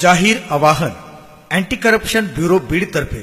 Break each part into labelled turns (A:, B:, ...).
A: जाहीर आवाहन anti corruption bureau Beed तर्फे।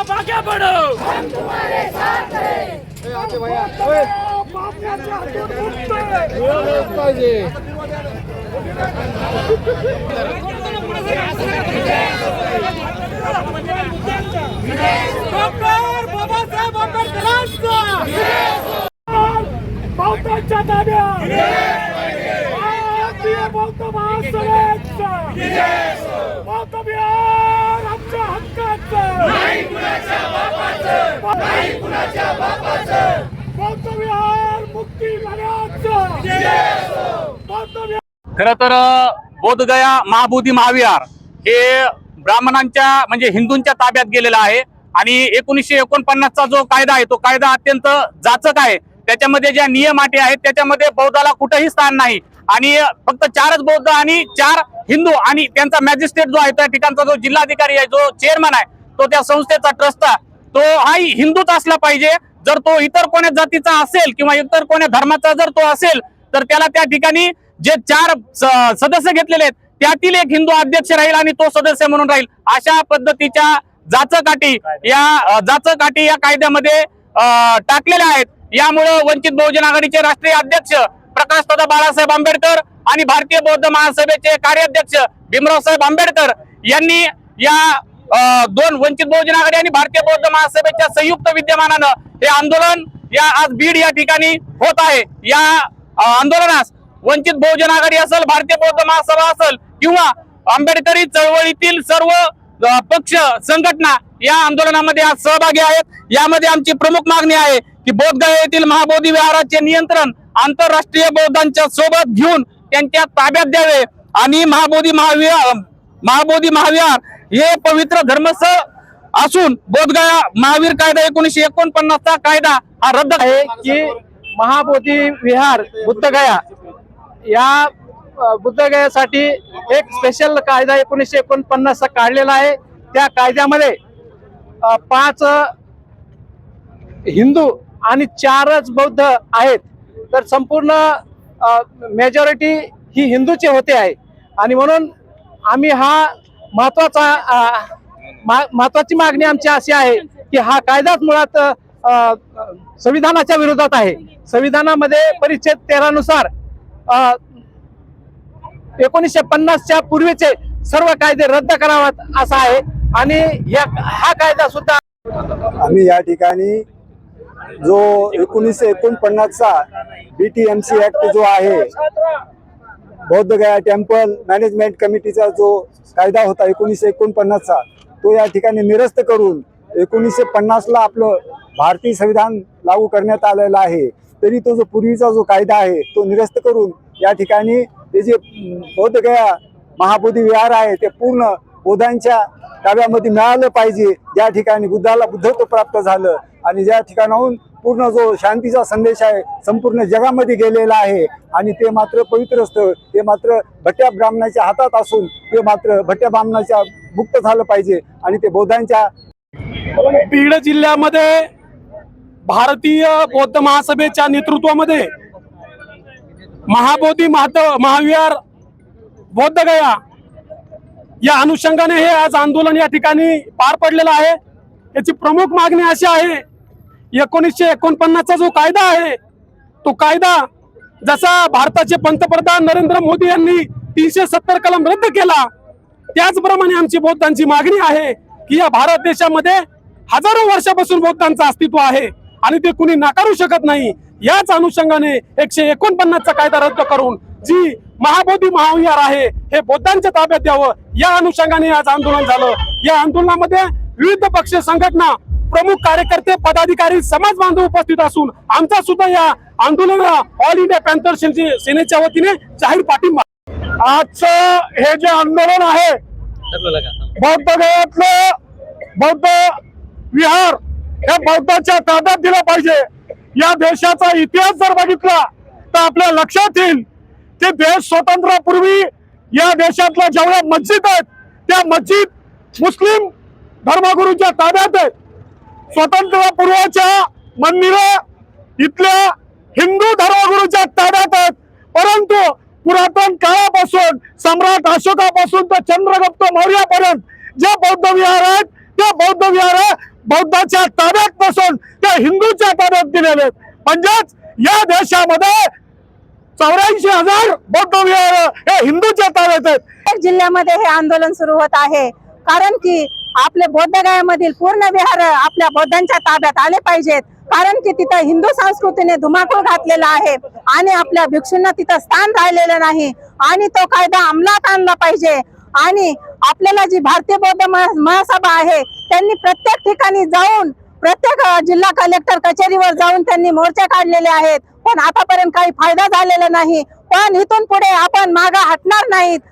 B: आप आगे बढ़ो हम तुम्हारे साथ हैं आगे भैया डॉक्टर बाबासाहेब आंबेडकरांचा बौद्धांच्या ताब्यात. भारतीय बौद्ध महासभेचा. बौद्ध विहार कुणाच्या हक्काचं बौद्ध विहार मुक्ती लढ्याचं
C: खर तर बोधगया महाबोधी महाविहार हे ब्राह्मणांच्या म्हणजे हिंदूंच्या ताब्यात गेलेला आहे. आणि एकोणीसशे एकोणपन्नासचा जो कायदा आहे तो कायदा अत्यंत जाचक आहे. त्याच्यामध्ये ज्या नियम अटी आहेत त्याच्यामध्ये बौद्धाला कुठंही स्थान नाही. आणि फक्त चारच बौद्ध आणि चार हिंदू आणि त्यांचा मॅजिस्ट्रेट जो आहे त्या ठिकाणचा जो जिल्हाधिकारी आहे जो चेअरमन आहे तो त्या संस्थेचा ट्रस्ट तो हाही हिंदूच असला पाहिजे. जर तो इतर कोण्या जातीचा असेल किंवा इतर कोण्या धर्माचा जर तो असेल तर त्याला त्या ठिकाणी जे चार स- सदस्य घेतलेले आहेत त्यातील एक हिंदू अध्यक्ष राहील आणि तो सदस्य म्हणून राहील. अशा पद्धतीच्या जाचकाठी या जाचकाठी या कायद्यामध्ये टाकलेल्या आहेत. यामुळं वंचित बहुजन आघाडीचे राष्ट्रीय अध्यक्ष प्रकाश दादा बाळासाहेब आंबेडकर आणि भारतीय बौद्ध महासभेचे कार्याध्यक्ष भीमराव साहेब आंबेडकर यांनी या दोन वंचित बहुजन आघाडी आणि भारतीय बौद्ध महासभेच्या संयुक्त विद्यमानानं हे आंदोलन या आज बीड या ठिकाणी होत आहे. या आंदोलनास वंचित बहुजन आघाडी असेल भारतीय बौद्ध महासभा असेल किंवा आंबेडकरी चळवळीतील सर्व पक्ष संघटना या आंदोलनामध्ये आज सहभागी आहेत. यामध्ये आमची प्रमुख मागणी आहे की बोधगया येथील महाबोधी विहाराचे नियंत्रण आंतरराष्ट्रीय बौद्धांच्या सोबत घेऊन त्यांच्या ताब्यात द्यावे. आणि महाबोधी महाविहार महाबोधी महाविहार हे पवित्र धर्मस्थळ असून बोधगया महावीर कायदा एकोणीशे एकोणपन्नासचा कायदा हा रद्द आहे
D: की महाबोधी विहार बुद्धगया या बुद्धगयासाठी एक स्पेशल कायदा एकोणीसशे एकोणपन्नासचा काढलेला आहे. त्या कायद्यामध्ये पाच हिंदू आणि चारच बौद्ध आहेत. तर संपूर्ण मेजॉरिटी ही हिंदूचे होते आहे. आणि म्हणून आम्ही हा महत्त्वाचा मा- महत्वाची मागणी आमची अशी आहे की हा कायदाच मुळात संविधानाच्या विरोधात आहे. संविधानामध्ये परिच्छेद तेरानुसार एकोणीसशे पन्नासच्या पूर्वीचे सर्व कायदे रद्द करावात असा आहे. आणि या हा कायदा सुद्धा
E: आम्ही या ठिकाणी जो एकोणीसशे एकोणपन्नासचा B T M C act जो आहे बौद्धगया टेम्पल मॅनेजमेंट कमिटीचा जो कायदा होता एकोणीसशे एकोणपन्नासचा तो या ठिकाणी निरस्त करून एकोणीसशे पन्नासला आपलं भारतीय संविधान लागू करण्यात आलेलं आहे. तरी तो जो पूर्वीचा जो कायदा आहे तो निरस्त करून या ठिकाणी ते जे बौद्धगया महाबोधी विहार आहे ते पूर्ण बौद्धांच्या ताब्यामध्ये मिळालं पाहिजे. ज्या ठिकाणी बुद्धाला बुद्धत्व प्राप्त झालं आणि ज्या ठिकाणाहून पूर्ण जो शांतीचा संदेश आहे संपूर्ण जगामध्ये गेलेला आहे. आणि ते मात्र पवित्र स्थळ ते मात्र भट्ट्या ब्राह्मणाच्या हातात असून ते मात्र भट्ट्या ब्राह्मणाच्या मुक्त झालं पाहिजे. आणि ते बौद्धांच्या
D: बीड जिल्ह्यामध्ये भारतीय बौद्ध महासभेच्या नेतृत्वामध्ये महाबोधी महात महाविहार बौद्धगया या अनुषंगाने हे आज आंदोलन या ठिकाणी पार पडलेलं आहे. याची प्रमुख मागणी अशी आहे एकोणीसशे एकोणपन्नासचा जो कायदा आहे तो कायदा जसा भारताचे पंतप्रधान नरेंद्र मोदी यांनी तीनशे सत्तर कलम रद्द केला त्याचप्रमाणे आमची बौद्धांची मागणी आहे की या भारत देशामध्ये हजारो वर्षापासून बौद्धांचं अस्तित्व आहे आणि ते कुणी नाकारू शकत नाही. याच अनुषंगाने एकशे एकोणपन्नासचा कायदा रद्द करून
F: जी महाबोधी महाविहार आहे हे बौद्धांच्या ताब्यात द्यावं. या अनुषंगाने आज आंदोलन झालं. या आंदोलनामध्ये विविध पक्ष संघटना प्रमुख कार्यकर्ते पदाधिकारी समाज बांधव उपस्थित असून आमचा सुद्धा या आंदोलनाला ऑल इंडिया पॅन्थर सेनेच्या वतीने जाहीर पाठिंबा आजचं हे जे आंदोलन आहे बौद्ध गयातलं बौद्ध विहार हे बौद्धाच्या ताब्यात दिलं पाहिजे. या देशाचा इतिहास जर बघितला तर आपल्या लक्षात येईल की देश स्वातंत्र्यापूर्वी या देशातल्या जेवढ्या मस्जिद आहेत त्या मस्जिद मुस्लिम धर्मगुरूंच्या ताब्यात आहेत. स्वातंत्र्यपूर्वाच्या मंदिरं इथल्या हिंदू धर्मगुरूच्या ताब्यात आहेत. परंतु पुरातन काळापासून सम्राट अशोकापासून तर चंद्रगुप्त मौर्यापर्यंत जे बौद्ध विहार आहेत ते बौद्ध विहार बौद्धाच्या ताब्यात नसून ते हिंदूच्या ताब्यात दिलेले आहेत. म्हणजेच या देशामध्ये चौऱ्याऐंशी हजार बौद्ध विहार हे हिंदूच्या ताब्यात आहेत.
G: जिल्ह्यामध्ये हे आंदोलन सुरू होत आहे. कारण की आपले बौद्धगयामधील पूर्ण विहार आपल्या बौद्धांच्या ताब्यात आले पाहिजेत. कारण की तिथं हिंदू संस्कृतीने धुमाकूळ घातलेला आहे आणि आपल्या भिक्षूंना तिथं स्थान राहिलेलं नाही. आणि तो कायदा अंमलात आणला पाहिजे. आणि आपल्याला जी भारतीय बौद्ध महा- महासभा आहे त्यांनी प्रत्येक ठिकाणी जाऊन प्रत्येक जिल्हा कलेक्टर कचेरीवर जाऊन त्यांनी मोर्चे काढलेले आहेत. पण आतापर्यंत काही फायदा झालेला नाही. पण इथून पुढे आपण मागा हटणार नाहीत.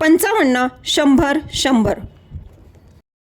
H: पंचावन्न शंभर शंभर.